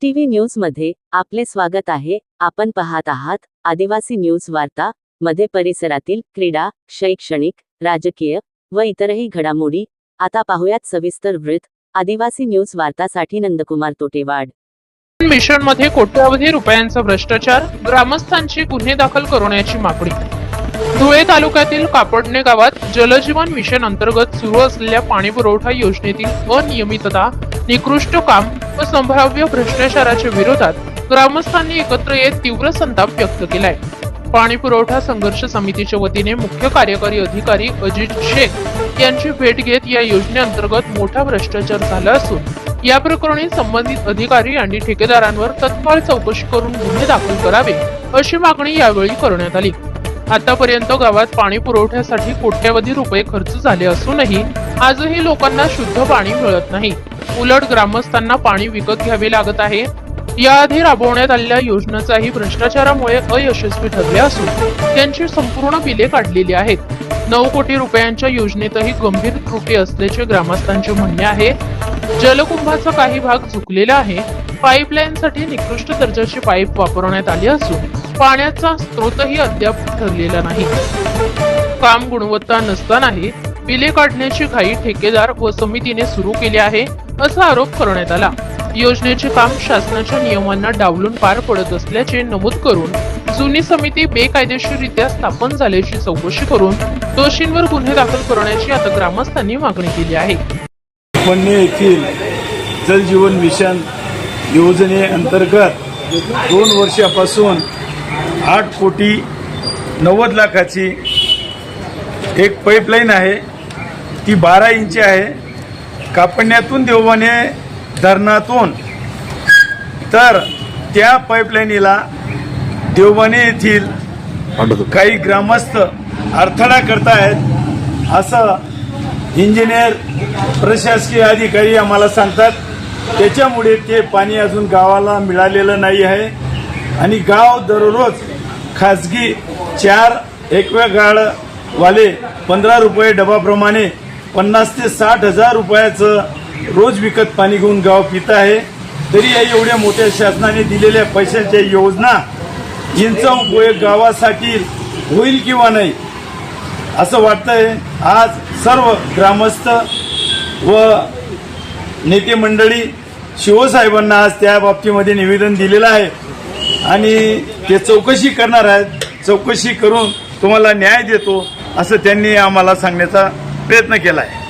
TV न्यूजमध्ये आपले स्वागत आहे. आपण पाहत आहात आदिवासी न्यूज वार्ता मध्ये परिसरातील क्रीडा शैक्षणिक राजकीय व इतरही घडामोडी. आता पाहुयात सविस्तर वृत्त. आदिवासी न्यूज वार्तासाठी नंदकुमार तोटेवाड. मिशनमध्ये कोट्यावधी रुपयांचा भ्रष्टाचार ग्रामस्थांची गुन्हे दाखल करण्याची मागणी. धुळे तालुक्यातील कापडणे गावात जलजीवन मिशन अंतर्गत सुरू असलेल्या पाणी पुरवठा योजनेतील अनियमितता निकृष्ट काम व संभाव्य भ्रष्टाचाराच्या विरोधात ग्रामस्थांनी एकत्र येत तीव्र संताप व्यक्त केलाय. पाणी पुरवठा संघर्ष समितीच्या वतीने मुख्य कार्यकारी अधिकारी अजित शेख यांची भेट घेत या योजनेअंतर्गत मोठा भ्रष्टाचार झाला असून या प्रकरणी संबंधित अधिकारी आणि ठेकेदारांवर तत्काळ चौकशी करून गुन्हे दाखल करावे अशी मागणी यावेळी करण्यात आली. आतापर्यंत गावात पाणी पुरवठ्यासाठी कोट्यवधी रुपये खर्च झाले असूनही आजही लोकांना शुद्ध पाणी मिळत नाही. उलट ग्रामस्थांना पाणी विकत घ्यावे लागत आहे. याआधी राबवण्यात आलेल्या योजनाचाही भ्रष्टाचारामुळे अयशस्वी ठरले असून त्यांची संपूर्ण बिले काढलेली आहेत. नऊ कोटी रुपयांच्या योजनेतही गंभीर त्रुटी असल्याचे ग्रामस्थांचे म्हणणे आहे. जलकुंभाचा काही भाग झुकलेला आहे. पाईपलाईनसाठी निकृष्ट दर्जाची पाईप वापरण्यात आली असून पाण्याचा स्रोतही अद्याप ठरलेला नाही. काम गुणवत्ता नसतानाही बिले काढण्याची घाई ठेकेदार व समितीने सुरू केली आहे असा आरोप करण्यात आला. योजनेचे काम शासनाच्या नियमांना डावलून पार पडत असल्याचे नमूद करून जुनी समिती बेकायदेशीररित्या स्थापन झाल्याची चौकशी करून दोषींवर गुन्हे दाखल करण्याची आता ग्रामस्थांनी मागणी केली आहे. पन्ने येथील जलजीवन मिशन योजनेअंतर्गत दोन वर्षापासून आठ कोटी नव्वद लाखाची एक पाईपलाईन आहे. ती बारा इंची आहे. कापण्यातून देवाने धरणातून. तर त्या पाईपलाईनीला देवाने येथील काही ग्रामस्थ अडथळा करतायत असं इंजिनियर प्रशासकीय अधिकारी आम्हाला सांगतात. त्याच्यामुळे ते पाणी अजून गावाला मिळालेलं नाही आहे. आणि गाव दररोज खाजगी चार एकव्या गाळवाले पंधरा रुपये डबाप्रमाणे पन्नास ते साठ हजार रुपयाचं रोज विकत पाणी घेऊन गाव पित आहे. तरी या एवढ्या मोठ्या शासनाने दिलेल्या पैशाच्या योजना यांचा उपयोग गावासाठी होईल किंवा नाही असं वाटतंय. आज सर्व ग्रामस्थ व नेते मंडळी शिवसाहेबांना आज त्या बाबतीमध्ये निवेदन दिलेलं आहे. आणि ते चौकशी करणार आहेत. चौकशी करून तुम्हाला न्याय देतो असं त्यांनी आम्हाला सांगण्याचा प्रयत्न केला आहे